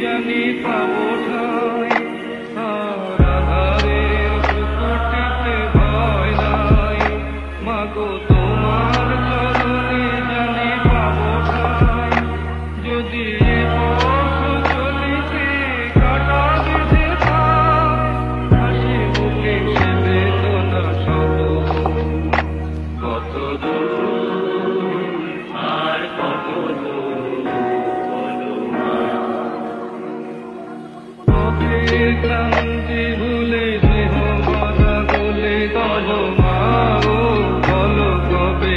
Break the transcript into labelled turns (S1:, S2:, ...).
S1: জানি পাবো ঠাই। আর ভয় নাই। মাগো তোমার বলে কবে